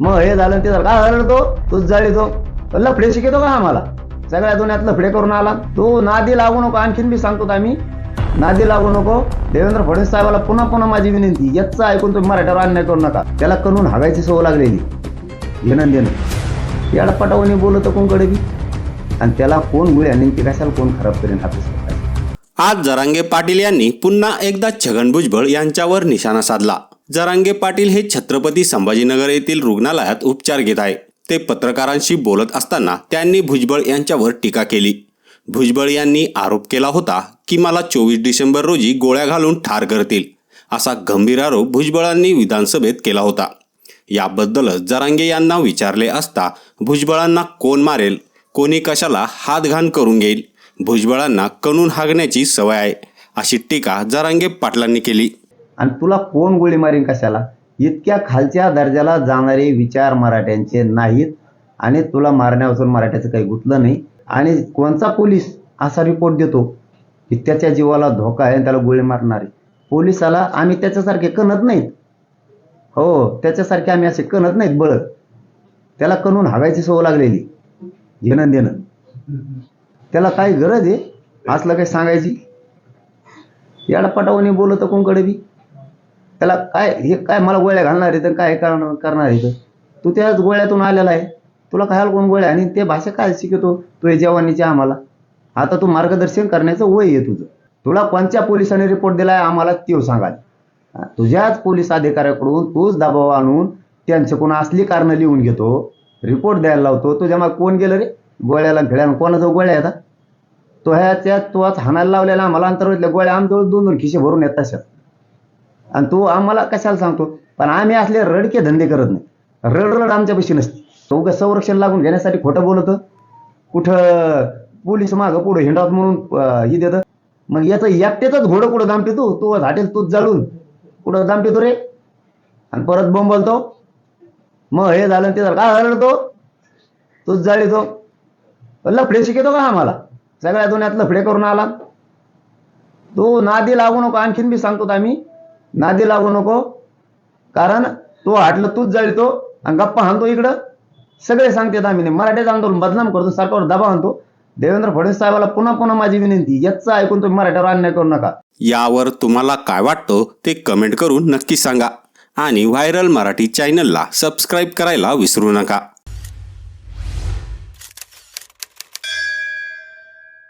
मग हे झालं ते झालं. काय झालं तो तूच जाळी तो लफडे शिकतो का आम्हाला? सगळ्या दुनियात लफडे करून आला. तू नादी लागू नको आणखीन बी सांगतो आम्ही. नादी लागू नको. देवेंद्र फडणवीस साहेबाला पुन्हा पुन्हा माझी विनंती याचं ऐकून तुम्ही मराठ्यावर अन्याय करू नका. त्याला करून हागायची सवय लागलेली. घेणं देणं. याला पटावणी बोलत कोणकडे बी. आणि त्याला कोण गुळे आणि ते कशाला कोण खराब करेन हा आज जरांगे पाटील यांनी पुन्हा एकदा छगन भुजबळ यांच्यावर निशाणा साधला. जरांगे पाटील हे छत्रपती संभाजीनगर येथील रुग्णालयात उपचार घेत आहे ते पत्रकारांशी बोलत असताना त्यांनी भुजबळ यांच्यावर टीका केली. भुजबळ यांनी आरोप केला होता की मला चोवीस डिसेंबर रोजी गोळ्या घालून ठार करतील असा गंभीर आरोप भुजबळांनी विधानसभेत केला होता. याबद्दलच जरांगे यांना विचारले असता भुजबळांना कोण मारेल कोणी कशाला हातघाण करून घेईल भुजबळांना कणून हागण्याची सवय आहे अशी टीका जरांगे पाटलांनी केली. आणि तुला कोण गोळी मारीन कशाला? इतक्या खालच्या दर्जाला जाणारे विचार मराठ्यांचे नाहीत आणि तुला मारण्यापासून मराठ्याचं काही गुतलं नाही. आणि कोणचा पोलीस असा रिपोर्ट देतो की त्याच्या जीवाला धोका आहे आणि त्याला गोळी मारणारे पोलिसाला आम्ही त्याच्यासारखे कणत नाहीत. हो त्याच्यासारखे आम्ही असे कणत नाहीत बळ. त्याला कणून हागायची सवय लागलेली. घेणं देणं. त्याला काय गरज आहे? असलं काही सांगायची? याला पटावणी बोलत कोणकडे बी? त्याला काय हे काय मला गोळ्या घालणार आहे तर काय करणार करणार आहे तर तू त्याच गोळ्यातून आलेला आहे. तुला खायला कोण गोळ्या? आणि ते भाषा काय शिकवतो? तू हे आम्हाला. आता तू मार्गदर्शन करण्याचं वय आहे तुझं. तुला कोणत्या पोलिसांनी रिपोर्ट दिलाय आम्हाला ते सांगा. तुझ्याच पोलीस अधिकाऱ्याकडून तूच दबाव आणून त्यांच्याकडून असली कारणं लिहून घेतो रिपोर्ट द्यायला लावतो. तुझ्या मग कोण गेलं रे? गोळ्याला खेळ्या कोणाचा गोळ्या येतात तो ह्याच्या तो आज हाणायला लावलेला आम्हाला. अंतर्गतल्या गोळ्या आमजवळ दोन दोन खिशे भरून येत तशात. आणि तो आम्हाला कशाला सांगतो? पण आम्ही असले रडके धंदे करत नाही. रड रड आमच्यापाशी नसते. तो उगाच संरक्षण लागून घेण्यासाठी खोटं बोलत. कुठं पोलीस मागं पुढं हिंडावत म्हणून हे ही देतं. मग याचं एकट्याच घोडं कुठं दामते तू? तू हॉटेल तूच जाळून. कुठं दामते रे? आणि परत बॉम्ब बोलतो. मग हे झालं ते झालं. काय झालं तो? तूच जाळी तो लफडे शिकतो का आम्हाला? सगळ्या दोन्यात लफडे करून आला. तो नादी लागू नको. आणखीन बी सांगतो आम्ही. नादी लागू नको. कारण तो हाटलं तूच जाळतो आणि गप्पा हाणतो इकडं. सगळे सांगतात आम्ही मराठ्याचं आंदोलन बदनाम करतो सरकारवर दबाव आणतो. देवेंद्र फडणवीस साहेबाला पुन्हा पुन्हा माझी विनंती याचं ऐकून तुम्ही मराठ्यावर अन्याय करू नका. यावर तुम्हाला काय वाटतं ते कमेंट करून नक्की सांगा. आणि व्हायरल मराठी चॅनलला सबस्क्राईब करायला विसरू नका.